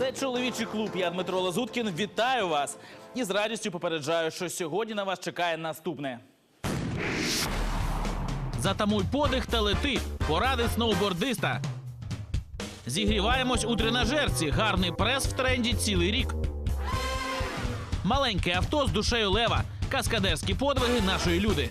Це чоловічий клуб. Я Дмитро Лазуткін. Вітаю вас і з радістю попереджаю, що сьогодні на вас чекає наступне. Затамуй подих та лети. Поради сноубордиста. Зігріваємось у тренажерці. Гарний прес в тренді цілий рік. Маленьке авто з душею лева. Каскадерські подвиги нашої люди.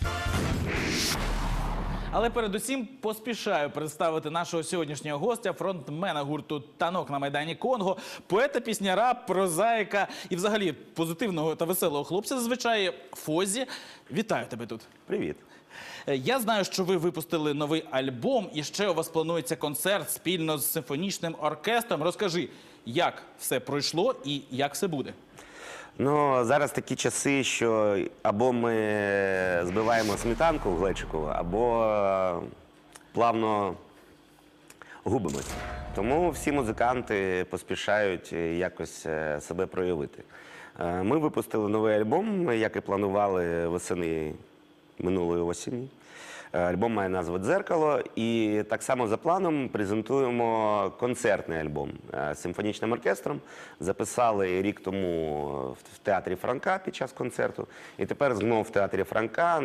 Але передусім поспішаю представити нашого сьогоднішнього гостя, фронтмена гурту Танок на майдані Конго, поета, пісняра, прозаїка і взагалі позитивного та веселого хлопця. Зазвичай Фозі. Вітаю тебе тут. Привіт. Е, Я знаю, що ви випустили новий альбом, і ще у вас планується концерт спільно з симфонічним оркестром. Розкажи, як все пройшло і як все буде. Ну зараз такі часи, що або ми збиваємо сметанку в глечику, або е, плавно губимося. Тому всі музиканти поспішають е, якось е, себе проявити. Е, Ми випустили новий альбом, як і планували восени минулої осені. Е, Альбом має назву Дзеркало, і так само за планом презентуємо концертний альбом е, з симфонічним оркестром. Записали рік тому в- в театрі Франка під час концерту. І тепер знову в театрі Франка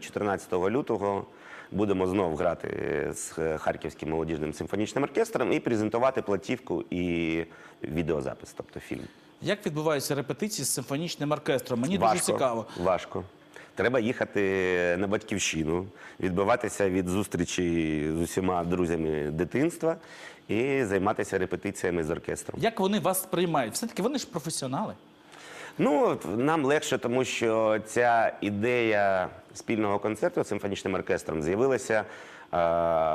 14 лютого будемо знову грати з е, Харківським молодіжним симфонічним оркестром і презентувати платівку і відеозапис, тобто фільм. Як відбуваються репетиції з симфонічним оркестром? Мені дуже цікаво. Важко. Треба їхати на батьківщину, відбиватися від зустрічі з усіма друзями дитинства і займатися репетиціями з оркестром. Як вони вас сприймають? Все-таки вони ж професіонали. Ну, нам легше, тому що ця ідея спільного концерту з симфонічним оркестром з'явилася е,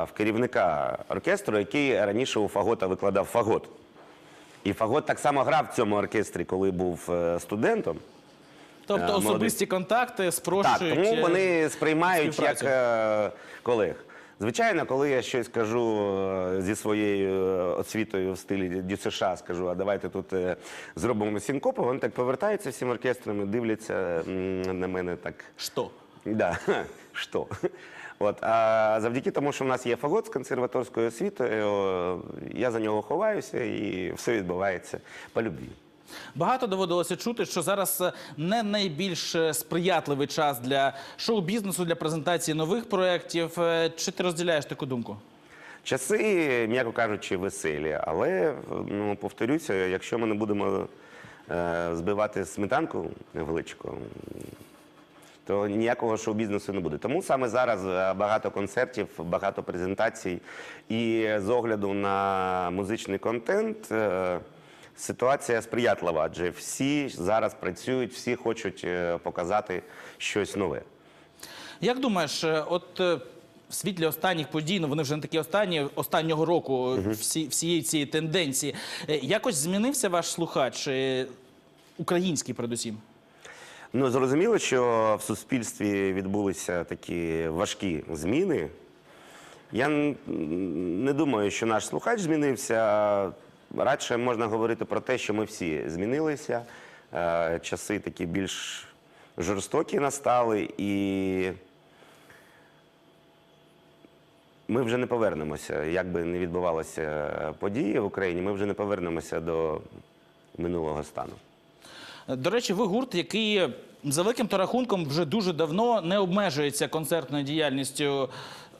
в керівника оркестру, який раніше у Фагота викладав фагот. І Фагот так само грав в цьому оркестрі, коли був е, студентом. Тобто Е, особисті контакти Так, тому е, вони сприймають як е, колег. Звичайно, коли я щось кажу зі своєю освітою в стилі ДЮСШ, скажу, а давайте тут зробимо синкопу, вони так повертаються всім оркестром і дивляться на мене так. Що? Да, що? От, а завдяки тому, що в нас є фагот з консерваторською освітою, я за нього ховаюся і все відбувається по любві. Багато доводилося чути, що зараз е, не найбільш е, сприятливий час для шоу-бізнесу, для презентації нових проєктів. Е, Чи ти розділяєш таку думку? Часи, м'яко кажучи, веселі, але ну, повторюся, якщо ми не будемо збивати сметанку невеличку, то ніякого шоу-бізнесу не буде. Тому саме зараз багато концертів, багато презентацій, і з огляду на музичний контент. Ситуація сприятлива, адже всі зараз працюють, всі хочуть е, показати щось нове. Як думаєш, е, от е, в світлі останніх подій, ну вони вже не такі останні, останнього року, всі, всієї цієї тенденції, якось змінився ваш слухач, український передусім? Ну, зрозуміло, що в суспільстві відбулися такі важкі зміни. Я не думаю, що наш слухач змінився. Радше можна говорити про те, що ми всі змінилися. Е, Часи такі більш жорстокі настали, і ми вже не повернемося. Як би не відбувалися події в Україні, ми вже не повернемося до минулого стану. До речі, ви гурт, який е, за великим то рахунком вже дуже давно не обмежується концертною діяльністю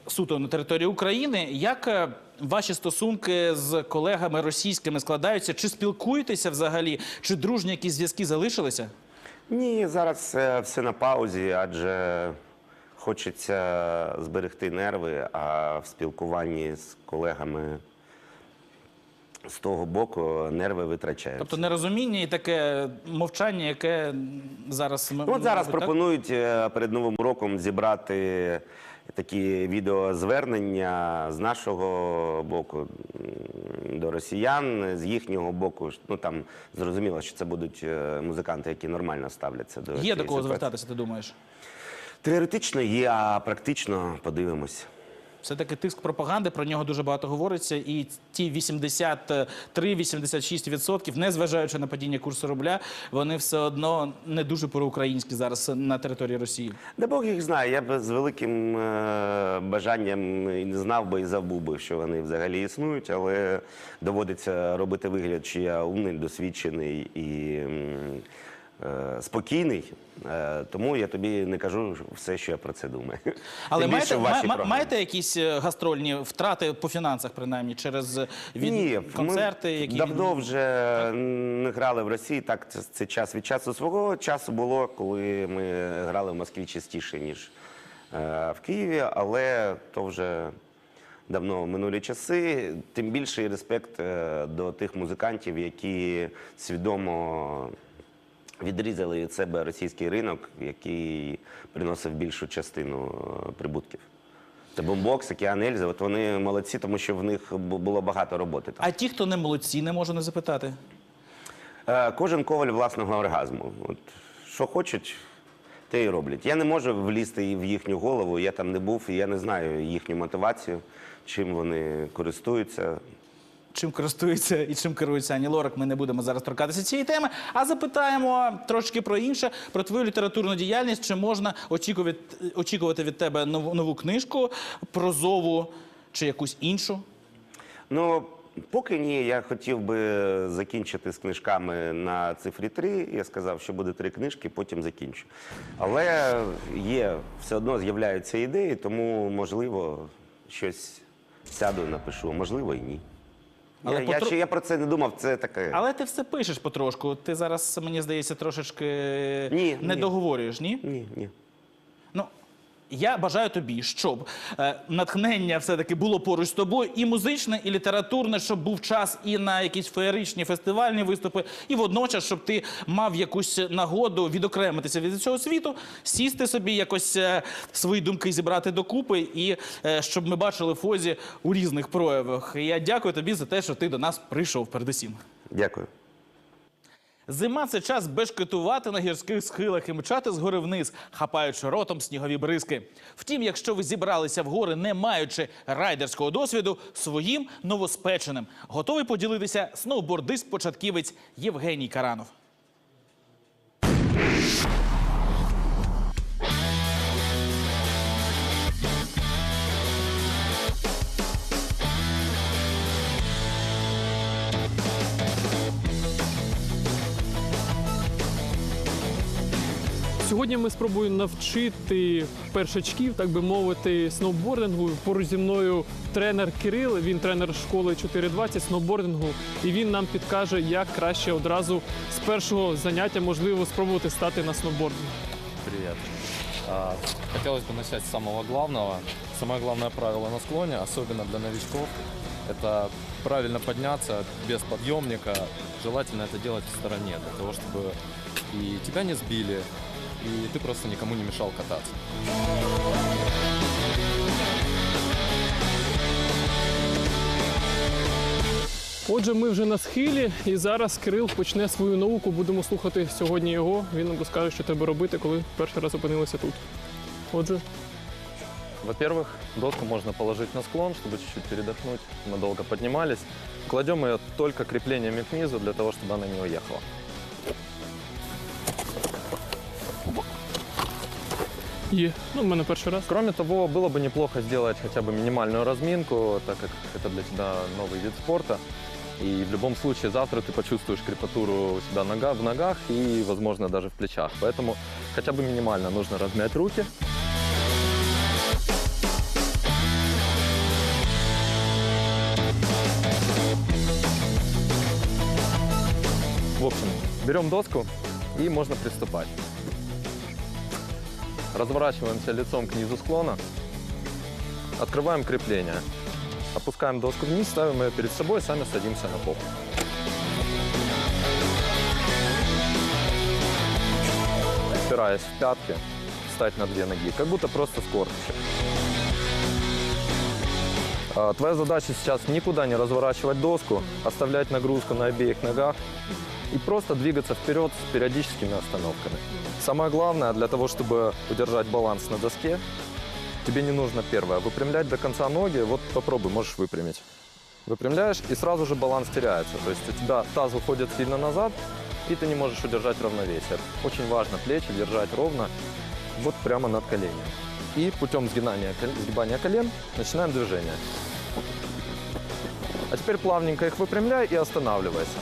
суто на території України. Як е, ваші стосунки з колегами російськими складаються? Чи спілкуєтеся взагалі? Чи дружні якісь зв'язки залишилися? Ні, зараз все на паузі, адже хочеться зберегти нерви, а в спілкуванні з колегами з того боку нерви витрачаються. Тобто нерозуміння і таке мовчання, яке зараз Ну, от зараз пропонують е, перед Новим роком зібрати такі відеозвернення з нашого боку до росіян, з їхнього боку. Ну там зрозуміло, що це будуть е, музиканти, які нормально ставляться до Є до кого звертатися, ти думаєш? Теоретично є, а практично подивимось. Все-таки тиск пропаганди, про нього дуже багато говориться. І ті 83-86%, незважаючи на падіння курсу рубля, вони все одно не дуже проукраїнські зараз на території Росії. Да Бог їх знає. Я б з великим е, бажанням і не знав би і забув би, що вони взагалі існують, але доводиться робити вигляд, що я умний, досвідчений і спокійний. Е, тому я тобі не кажу все, що я про це думаю. Але Тим маєте, маєте якісь е, гастрольні втрати по фінансах, принаймні, через е, від... Ні, концерти, ми які давно вже не грали в Росії. Так, це, це час від часу свого часу було, коли ми грали в Москві частіше, ніж е, в Києві, але то вже давно минулі часи. Тим більший респект е, до тих музикантів, які свідомо відрізали від себе російський ринок, який приносив більшу частину е, прибутків. Це бомбокс, океан Ельзи, от вони молодці, тому що в них було багато роботи. Там. А ті, хто не молодці, не можу не запитати. Е, Кожен коваль власного оргазму. От, що хочуть, те й роблять. Я не можу влізти в їхню голову, я там не був, і я не знаю їхню мотивацію, чим вони користуються. Чим користується і чим керується Ані Лорак, ми не будемо зараз торкатися цієї теми. А запитаємо трошки про інше, про твою літературну діяльність. Чи можна очікувати, від тебе нову, нову книжку, прозову чи якусь іншу? Ну, поки ні, я хотів би закінчити з книжками на цифрі 3. Я сказав, що буде три книжки, потім закінчу. Але є, все одно з'являються ідеї, тому можливо щось сяду, напишу, можливо, і ні. Але я, потро- я, я про це не думав, це таке. Але ти все пишеш потрошку. Ти зараз, мені здається, трошечки Ні, не ні. договорюєш, ні? Ні, ні. Я бажаю тобі, щоб е, натхнення все-таки було поруч з тобою, і музичне, і літературне, щоб був час і на якісь феєричні фестивальні виступи, і водночас, щоб ти мав якусь нагоду відокремитися від цього світу, сісти собі, якось е, свої думки зібрати докупи, і е, щоб ми бачили Фозі у різних проявах. Я дякую тобі за те, що ти до нас прийшов передусім. Дякую. Зима це час бешкетувати на гірських схилах і мчати згори вниз, хапаючи ротом снігові бризки. Втім, якщо ви зібралися в гори, не маючи райдерського досвіду, своїм новоспеченим готовий поділитися сноубордист-початківець Євгеній Каранов. Сьогодні ми спробуємо навчити першачків, так би мовити, сноубордингу. Поруч зі мною тренер Кирил. Він тренер школи 420 сноубордингу, і він нам підкаже, як краще одразу з першого заняття можливо спробувати стати на сноубординг. Привет. А, Хотелось бы начать с самого главного. Самое главное правило на склоне, особенно для новичков, это правильно подняться без подъемника. Желательно это делать в стороне, для того, чтобы и тебя не сбили, и ты просто никому не мешал кататься. Отже, ми вже на схилі, і зараз Кирил почне свою науку. Будемо слухати сьогодні його. Він нам розкаже, що треба робити, коли перший раз опинилися тут. Отже, Во-первых, доску можно положить на склон, чтобы чуть-чуть передохнуть. Мы долго поднимались. Кладем ее только креплениями к низу, для того, чтобы она не уехала. Є. Ну, в мене перший раз. Кроме того, было бы неплохо сделать хотя бы минимальную разминку, так как это для тебя новый вид спорта. И в любом случае завтра ты почувствуешь крепатуру у себя нога, в ногах и, возможно, даже в плечах. Поэтому хотя бы минимально нужно размять руки. В общем, берем доску и можно приступать. Разворачиваемся лицом к низу склона. Открываем крепление. Опускаем доску вниз, ставим ее перед собой, сами садимся на пол. Опираясь в пятки, встать на две ноги, как будто просто с корточек. А, Твоя задача сейчас никуда не разворачивать доску, оставлять нагрузку на обеих ногах и просто двигаться вперед с периодическими остановками. Самое главное для того, чтобы удержать баланс на доске, тебе не нужно первое выпрямлять до конца ноги. Вот попробуй, можешь выпрямить. Выпрямляешь, и сразу же баланс теряется. То есть у тебя таз уходит сильно назад, и ты не можешь удержать равновесие. Очень важно плечи держать ровно, вот прямо над коленем. И путем сгинания, кол- сгибания колен начинаем движение. А теперь плавненько их выпрямляй и останавливайся.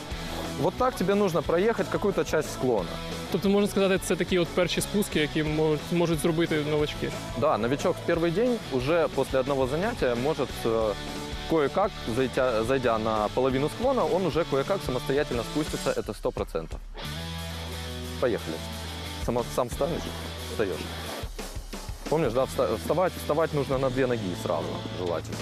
Вот так тебе нужно проехать какую-то часть склона. Тобто, можна сказати, це такі от перші спуски, які можуть, можуть зробити новачки. Да, новичок в первый день уже после одного занятия может э, кое-как, зайдя, зайдя на половину склона, он уже кое-как самостоятельно спустится, это сто процентов. Поехали. Само, сам встанешь, встаешь. Помнишь, да, вста- вставать, вставать нужно на две ноги сразу, желательно.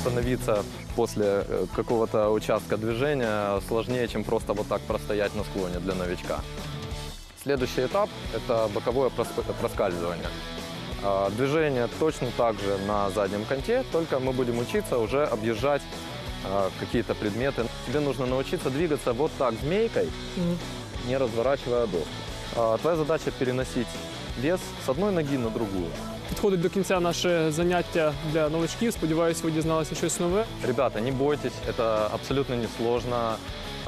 Остановиться после э, какого-то участка движения сложнее, чем просто вот так простоять на склоне для новичка. Следующий этап – это боковое проскальзывание. А, Движение точно так же на заднем конте, только мы будем учиться уже объезжать а, какие-то предметы. Тебе нужно научиться двигаться вот так змейкой, не разворачивая доску. А, Твоя задача переносить вес с одной ноги на другую. Підходить до кінця наше заняття для новачків. Сподіваюсь, ви дізналися щось нове. Ребята, не бойтесь, это абсолютно несложно.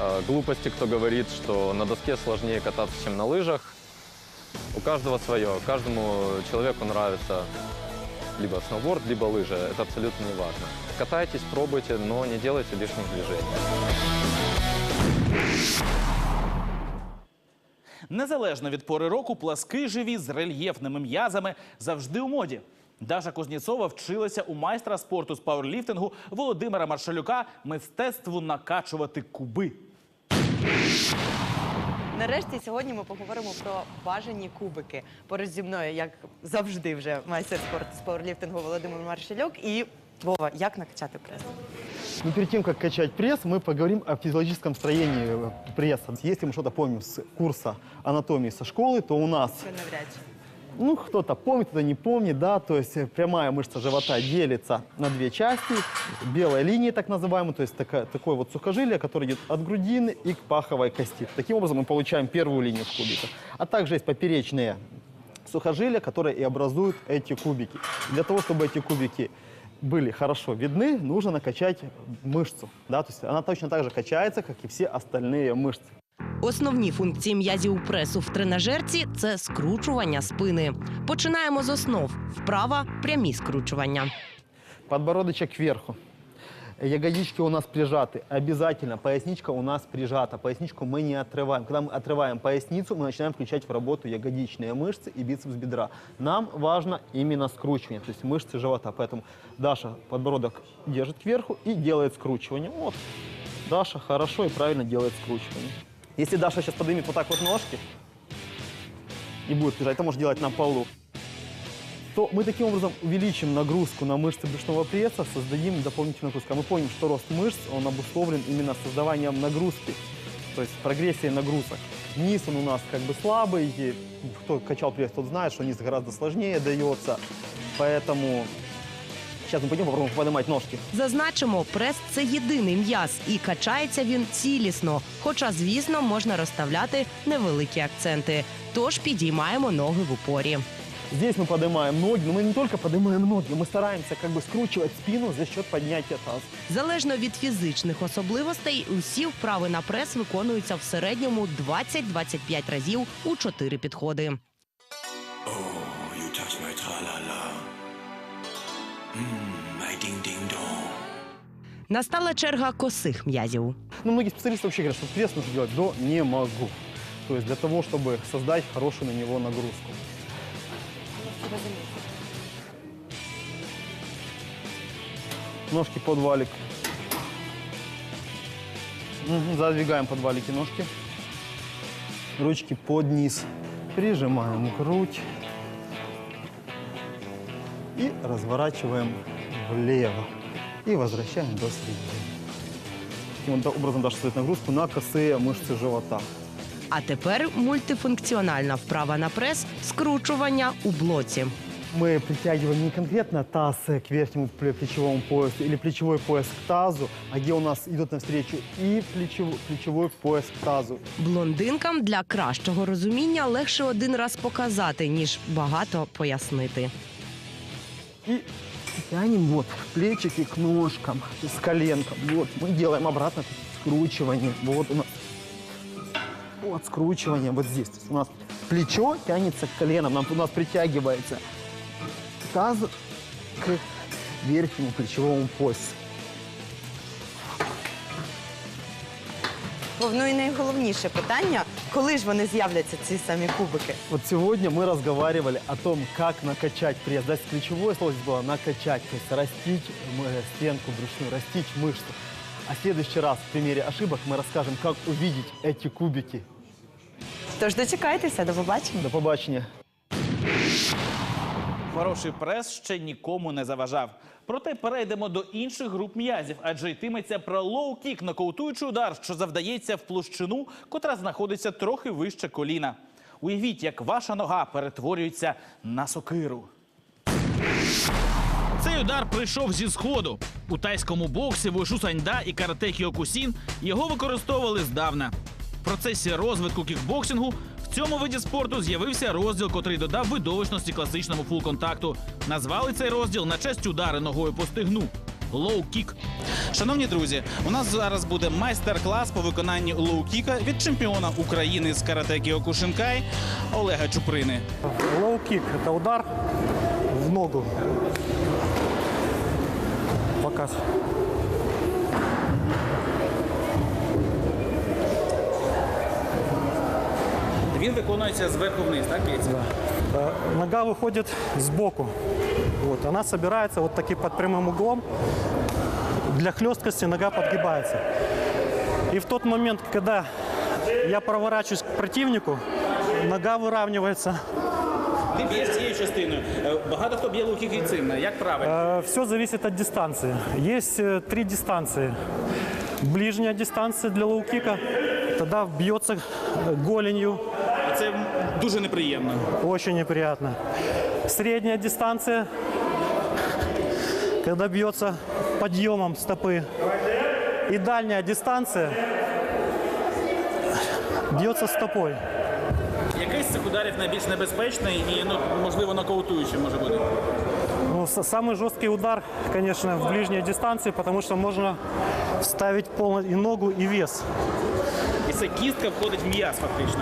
Э, Глупости, кто говорит, что на доске сложнее кататься, чем на лыжах. У каждого свое. Каждому человеку нравится либо сноуборд, либо лыжи. Это абсолютно не важно. Катайтесь, пробуйте, но не делайте лишних движений. Незалежно від пори року, пласки живі з рельєфними м'язами завжди у моді. Даша Кузнєцова вчилася у майстра спорту з пауерліфтингу Володимира Маршалюка мистецтву накачувати куби. Нарешті сьогодні ми поговоримо про бажані кубики. Поруч зі мною, як завжди, вже майстер спорту з пауерліфтингу Володимир Маршалюк і Вова, як накачати прес? Но перед тем, как качать пресс, мы поговорим о физиологическом строении э, пресса. Если мы что-то помним с курса анатомии со школы, то у нас, ну, кто-то помнит, кто-то не помнит, да, то есть э, прямая мышца живота делится на две части, белая линия так называемая, то есть такая, такое вот сухожилие, которое идет от грудины и к паховой кости. Таким образом мы получаем первую линию в кубиках. А также есть поперечные сухожилия, которые и образуют эти кубики. Для того, чтобы эти кубики были хорошо видны, нужно накачать мышцу. Да? То есть она точно так же качается, как и все остальные мышцы. Основні функції м'язів пресу в тренажерці це скручування спини. Починаємо з основ. Вправа прямі скручування. Подбородочек кверху. Ягодички у нас прижаты. Обязательно поясничка у нас прижата. Поясничку мы не отрываем. Когда мы отрываем поясницу, мы начинаем включать в работу ягодичные мышцы и бицепс бедра. Нам важно именно скручивание, то есть мышцы живота. Поэтому Даша подбородок держит кверху и делает скручивание. Вот. Даша хорошо и правильно делает скручивание. Если Даша сейчас поднимет вот так вот ножки и будет лежать, это может делать на полу то мы таким образом увеличим нагрузку на мышцы брюшного пресса, создадим дополнительную нагрузку. А мы помним, что рост мышц, он обусловлен именно создаванием нагрузки, то есть прогрессией нагрузок. Низ он у нас как бы слабый, и кто качал пресс, тот знает, что низ гораздо сложнее дается, поэтому сейчас мы пойдем попробуем поднимать ножки. Зазначимо, прес це єдиний м'яз і качається він цілісно. Хоча, звісно, можна розставляти невеликі акценти. Тож підіймаємо ноги в упорі. Здесь мы поднимаем ноги, но мы не только поднимаем ноги, мы стараемся как бы скручивать спину за счет поднятия таза. Залежно від фізичних особливостей, усі вправи на прес виконуються в середньому 20-25 разів у 4 підходи. Oh, you touch my tra-la-la. Mmm, my ding-ding-dong. Настала черга косих м'язів. Ну, многие специалисты вообще говорят, что пресс нужно делать до «не могу». То есть для того, чтобы создать хорошую на него нагрузку. Ножки под валик. Задвигаем под валики ножки. Ручки под низ. Прижимаем грудь. И разворачиваем влево. И возвращаем до середины. Таким образом даже создать нагрузку на косые мышцы живота. А тепер мультифункціональна вправа на прес скручування у блоці. мы притягиваем не конкретно таз к верхнему пле- плечевому поясу или плечевой пояс к тазу, а где у нас идут навстречу и плечевой, плечевой пояс к тазу. Блондинкам для кращого розуміння легше один раз показати, ніж багато пояснити. И тянем вот плечики к ножкам, с коленком. Вот, мы делаем обратно скручивание. Вот у нас вот скручивание вот здесь. То есть у нас плечо тянется к коленам, нам, у нас притягивается таз к верхнему плечевому поясу. Вов, Ну і найголовніше питання, коли ж вони з'являться, ці самі кубики? Вот сегодня мы разговаривали о том, как накачать пресс. Да, ключевое слово здесь было накачать, то есть растить э, стенку брюшную, растить мышцу. А в следующий раз в примере ошибок мы расскажем, как увидеть эти кубики. Тож дочекайтеся, до побачення. До побачення. Хороший прес ще нікому не заважав. Проте перейдемо до інших груп м'язів, адже йтиметься про лоу-кік, нокаутуючий удар, що завдається в площину, котра знаходиться трохи вище коліна. Уявіть, як ваша нога перетворюється на сокиру. Цей удар прийшов зі сходу. У тайському боксі, вушу саньда і карате кіокусін його використовували здавна. В процесі розвитку кікбоксингу в цьому виді спорту з'явився розділ, котрий додав видовищності класичному фул-контакту. Назвали цей розділ на честь удари ногою по стигну. Лоу-кік. Шановні друзі, у нас зараз буде майстер-клас по виконанні лоу-кіка від чемпіона України з карате Кіокушинкай Олега Чуприни. Лоу-кик – это удар в ногу. Показ. Він виконується зверху вниз, так? Яйця? Э, Нога выходит сбоку. Вот, она собирается вот таким под прямым углом. Для хлесткости нога подгибается. И в тот момент, когда я проворачиваюсь к противнику, нога выравнивается. Ти б'єш цією частиною. Е, Багато хто б'є лоу-кік і цим. Як правильно? Все зависит от дистанции. Есть э, три дистанции. Ближняя дистанция для лоу-кика. Тогда бьется э, голенью. Це м, дуже неприємно. Очень неприятно. Средняя дистанция, когда бьется подъемом стопы. И дальняя дистанция бьется стопой. Який з цих ударів найбільш небезпечний і ну можливо нокаутуючий може бути? Ну, с- самый жесткий удар, конечно, в ближней дистанции, потому что можно ставить полностью и ногу, и вес. І це кістка входить в м'яз, фактично.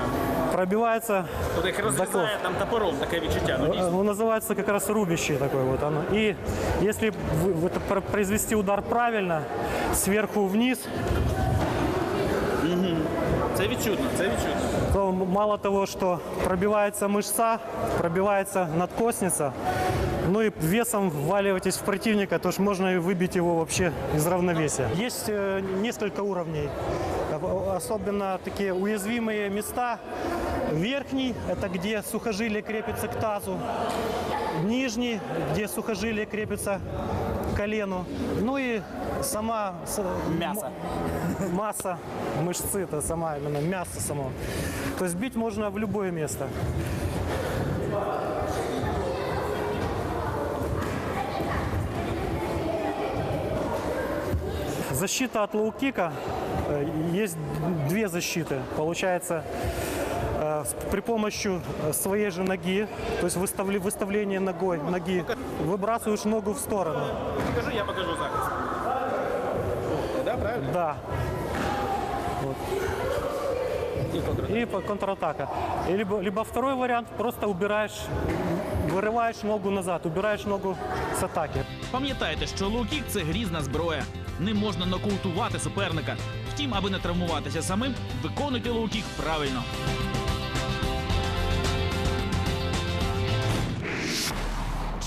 Пробивается, Тобто їх розрізає там топором таке відчуття. Ну, дійсно. ну, называется как раз рубящий такой вот оно. И если вы- вы это про- произвести удар правильно, сверху вниз, Це відчутно, це відчутно. то м- мало того, что пробивается мышца, пробивается надкосница, ну и весом вваливаетесь в противника, то ж можно и выбить его вообще из равновесия. Есть э, несколько уровней, Э, особенно такие уязвимые места. Верхний – это где сухожилие крепится к тазу. Нижний, где сухожилие крепится к колену. Ну и сама Мясо. масса мышцы, это сама именно мясо само. То есть бить можно в любое место. Защита от лоу-кика. э, Есть две защиты. Получается, при помощи э, своей же ноги, то есть выставли- выставление ногой, ноги, выбрасываешь ногу в сторону. Покажи, я покажу захист. Да, правильно? Да. І контратака. И по- контратака. И либо, либо второй вариант, просто убираешь, вырываешь ногу назад, убираешь ногу с атаки. Пам'ятайте, що лоу-кік – це грізна зброя. Ним можна нокаутувати суперника. Втім, аби не травмуватися самим, виконуйте лоу-кік правильно.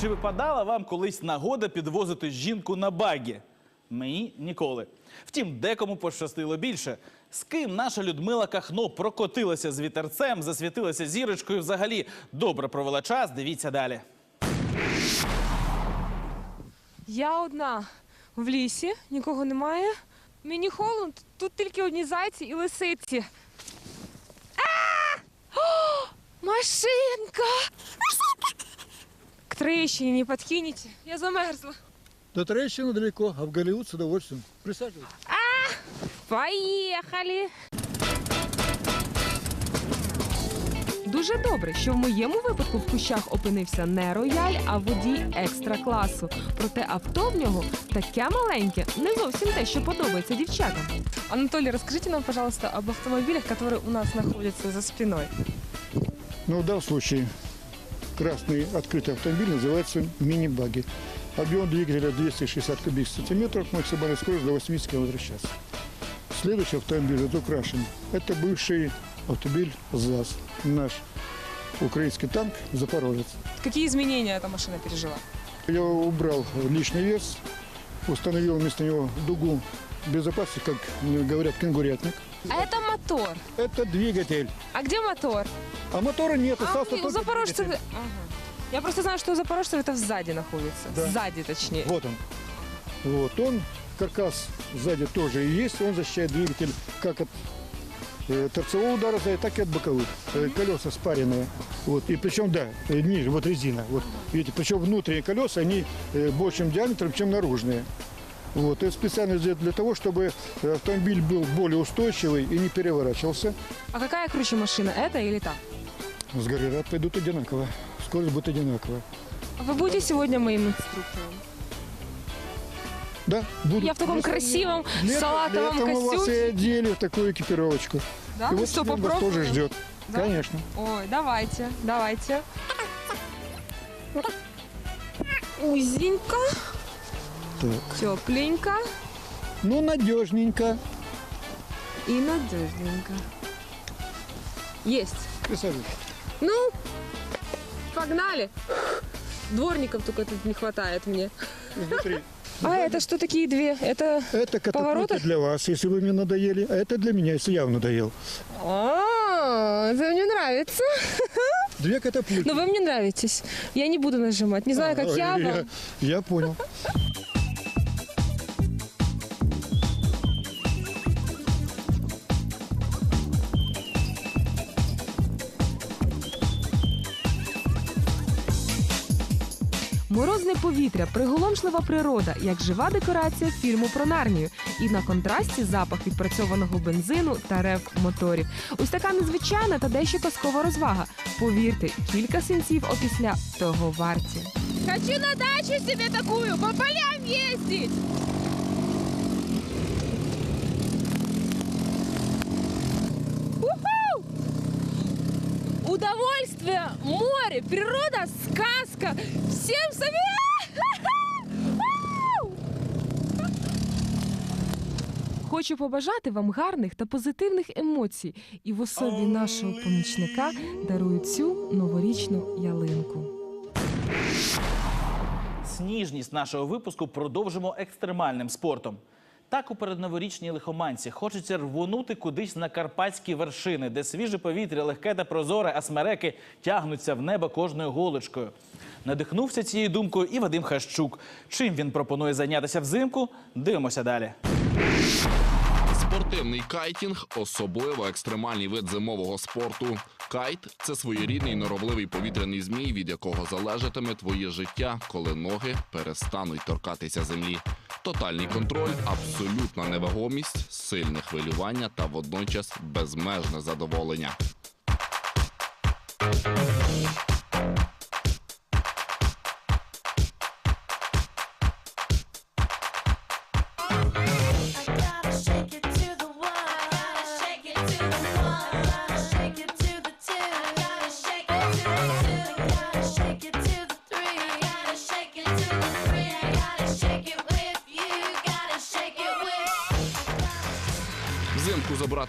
Чи випадала вам колись нагода підвозити жінку на багі? Мені ніколи. Втім, декому пощастило більше. З ким наша Людмила Кахно прокотилася з вітерцем, засвітилася зірочкою, взагалі добре провела час. Дивіться далі. Я одна в лісі, нікого немає. Мені холодно, тут тільки одні зайці і лисиці. А! Машинка! К трещине не подкинете? Я замерзла. До Троещины далеко, а в Голливуд с удовольствием. Присаживайтесь. Поехали! Дуже добре, що в моєму випадку в кущах опинився не рояль, а водій екстра класу. Проте авто в нього таке маленьке, не зовсім те, що подобається дівчатам. Анатолий, расскажите нам, пожалуйста, об автомобилях, которые у нас находятся за спиной. Ну, в данном случае красный открытый автомобиль называется мини-баги. Объем двигателя 260 кубических сантиметров, максимальная скорость до 80 км в час. Следующий автомобиль это украшен. Это бывший автомобиль ЗАЗ. Наш украинский танк «Запорожец». Какие изменения эта машина пережила? Я убрал лишний вес, установил вместо него дугу безопасности, как говорят, кенгурятник. А это мотор. Это двигатель. А где мотор? А мотора нет, А остался у только запорожцев... Ага. Я просто знаю, что у запорожцев это сзади находится. Да. Сзади, точнее. Вот он. Вот он, каркас сзади тоже и есть, он защищает двигатель как от э, торцевого удара, так и от боковых. Э, колеса спаренные. Вот. И причем, да, э, ниже, вот резина. Вот. Видите, причем внутренние колеса, они э, большим диаметром, чем наружные. Вот. Это специально сделано для того, чтобы автомобиль был более устойчивый и не переворачивался. А какая круче машина, эта или та? С горы рад пойдут одинаково. Скорость будет одинаковая. А Вы будете сегодня моим инструктором? Да, буду. Я в таком Если- красивом Для- салатовом для этого вас и костюме. одели в такую экипировочку. Да? И Ну вот что, вас попробуем? тоже ждет. Да? Конечно. Ой, давайте, давайте. Узенько, Так. тепленько Ну, надежненько. и надежненько. Есть. Присаживайтесь. Ну, погнали. Дворников только тут не хватает мне. Изнутри. А это что такие две? Это Это катапульта Повороты? для вас, если вы мне надоели, а это для меня, если я вам надоел. А, это мне нравится. Две катапульты. Но вы мне нравитесь. Я не буду нажимать. Не знаю, как А, я я, вам. я понял. Морозне повітря, приголомшлива природа, як жива декорація фільму про Нарнію. І на контрасті запах відпрацьованого бензину та рев моторів. Ось така незвичайна та дещо казкова розвага. Повірте, кілька синців опісля того варті. Хочу на дачу себе такую, по полям ездить. Удовольствие, море, природа, сказка. Всем совет! Хочу побажати вам гарних та позитивних емоцій, і в особі нашого помічника дарую цю новорічну ялинку. Сніжність нашого випуску продовжимо екстремальним спортом. Так у передноворічній лихоманці хочеться рвонути кудись на карпатські вершини, де свіже повітря, легке та прозоре, а смереки тягнуться в небо кожною голочкою. Надихнувся цією думкою і Вадим Хащук. Чим він пропонує зайнятися взимку? Дивимося далі. Спортивний кайтінг особливо екстремальний вид зимового спорту. Кайт це своєрідний норовливий повітряний змій, від якого залежатиме твоє життя, коли ноги перестануть торкатися землі. Тотальний контроль, абсолютна невагомість, сильне хвилювання та водночас безмежне задоволення.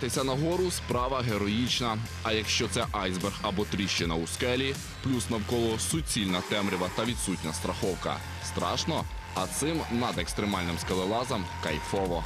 Взимку нагору справа героїчна. А якщо це айсберг або тріщина у скелі, плюс навколо суцільна темрява та відсутня страховка. Страшно, а цим над екстремальним скелелазом кайфово.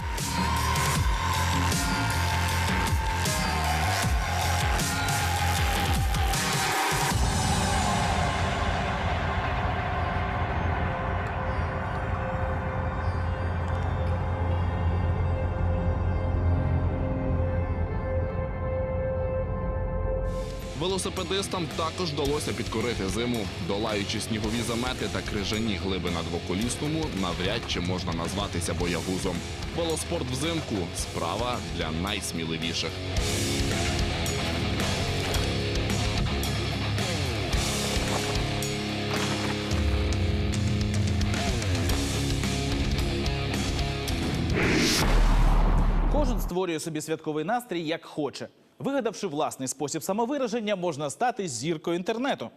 Велосипедистам також вдалося підкорити зиму. Долаючи снігові замети та крижані глиби на двоколісному, навряд чи можна назватися боягузом. Велоспорт взимку справа для найсміливіших. Кожен створює собі святковий настрій як хоче. Вигадавши власний спосіб самовираження, можна стати зіркою інтернету.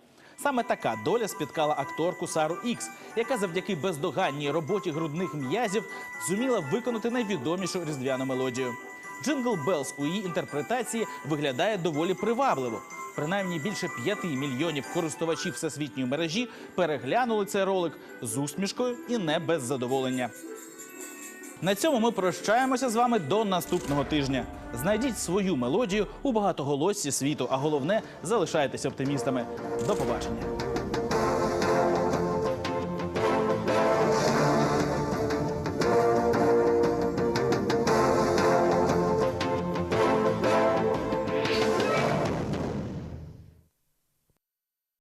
Саме така доля спіткала акторку Сару Ікс, яка завдяки бездоганній роботі грудних м'язів зуміла виконати найвідомішу різдвяну мелодію. Джингл Белс у її інтерпретації виглядає доволі привабливо. Принаймні більше п'яти мільйонів користувачів всесвітньої мережі переглянули цей ролик з усмішкою і не без задоволення. На цьому ми прощаємося з вами до наступного тижня. Знайдіть свою мелодію у багатоголоссі світу, а головне залишайтеся оптимістами. До побачення.